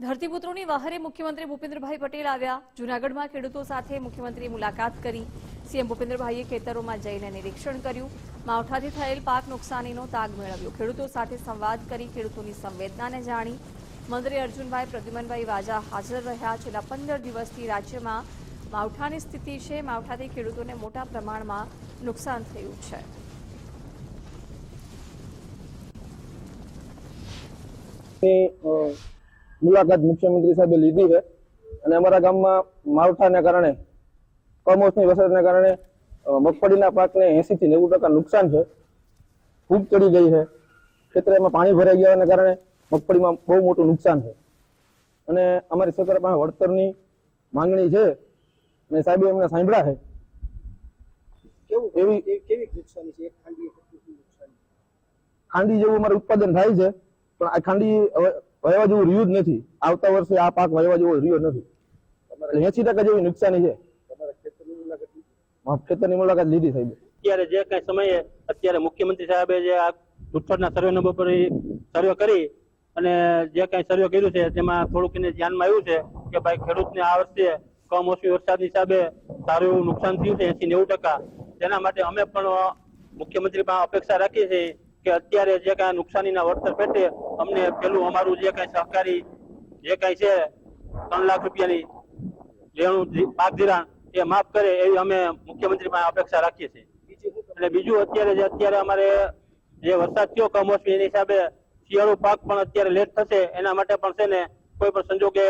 ધરતીપુત્રોની વહારે મુખ્યમંત્રી ભૂપેન્દ્રભાઈ પટેલ આવ્યા. જૂનાગઢમાં ખેડૂતો સાથે મુખ્યમંત્રીએ મુલાકાત કરી. સીએમ ભૂપેન્દ્રભાઈએ ખેતરોમાં જઈને નિરીક્ષણ કર્યું. માવઠાથી થયેલ પાક નુકસાનીનો તાગ મેળવ્યો. ખેડૂતો સાથે સંવાદ કરી ખેડૂતોની સંવેદનાને જાણી મંત્રી અર્જુનભાઈ પ્રદ્યુમનભાઈ વાજા હાજર રહ્યા છેલ્લા પંદર દિવસથી રાજ્યમાં માવઠાની સ્થિતિ છે. માવઠાથી ખેડૂતોને મોટા પ્રમાણમાં નુકસાન થયું છે. અ, મુલાકાત મુખ્યમંત્રી સાહેબે લીધી છે. અને અમારા ગામમાં માવઠાને કારણે કમોસમી વરસાદને કારણે મગફળીના પાકને એસી થી નેવું ટકા નુકસાન છે. ખૂબ ચડી ગઈ છે. ખેતરેમાં પાણી ભરાઈ ગયાને કારણે મગફળીમાં બહુ મોટું નુકસાન છે. અને અમારી સરકાર પાસે વળતરની માંગણી છે. અને સાહેબે એમને સાંભળ્યા છે. કેવું એવી કેવી નુકસાની છે? ખાંડી ખાંડી જેવું અમારું ઉત્પાદન થાય છે. પણ આ ખાંડી હવે વહેવા જેવું રહ્યું જ નથી. આવતા વર્ષે આ પાક વહેવા જેવો રહ્યો નથી. એટલે એસી ટકા જેવી નુકસાની છે. ખેતરની મુલાકાત લીધી? સાહેબ. અત્યારે જે કઈ સમયે અત્યારે મુખ્યમંત્રી સાહેબે જે આ જૂથરના સર્વે નંબર પર સર્વે કરી અને જે કઈ સર્વે કર્યું છે તેમાં થોડુંક એને ધ્યાનમાં આવ્યું છે કે ભાઈ ખેડૂતને આ વર્ષે કમોસમી વરસાદની હિસાબે સારું એવું નુકસાન થયું છે એસી નેવું ટકા. તેના માટે અમે પણ મુખ્યમંત્રી પાસે અપેક્ષા રાખીએ છીએ કે અત્યારે જે કાંઈ નુકસાનીના વળતર પેટે અમને પેલું અમારું જે કાંઈ સહકારી જે કાંઈ છે, ત્રણ લાખ રૂપિયાની લેણું પાક ધિરાણ એ માફ કરે એવી અમે મુખ્યમંત્રી પાસે અપેક્ષા રાખીએ છીએ. અને બીજું અત્યારે જે અત્યારે અમારે જે વરસાદ થયો કમોસમી, એની હિસાબે શિયાળુ પાક પણ અત્યારે લેટ થશે, એના માટે પણ છે ને કોઈ પણ સંજોગે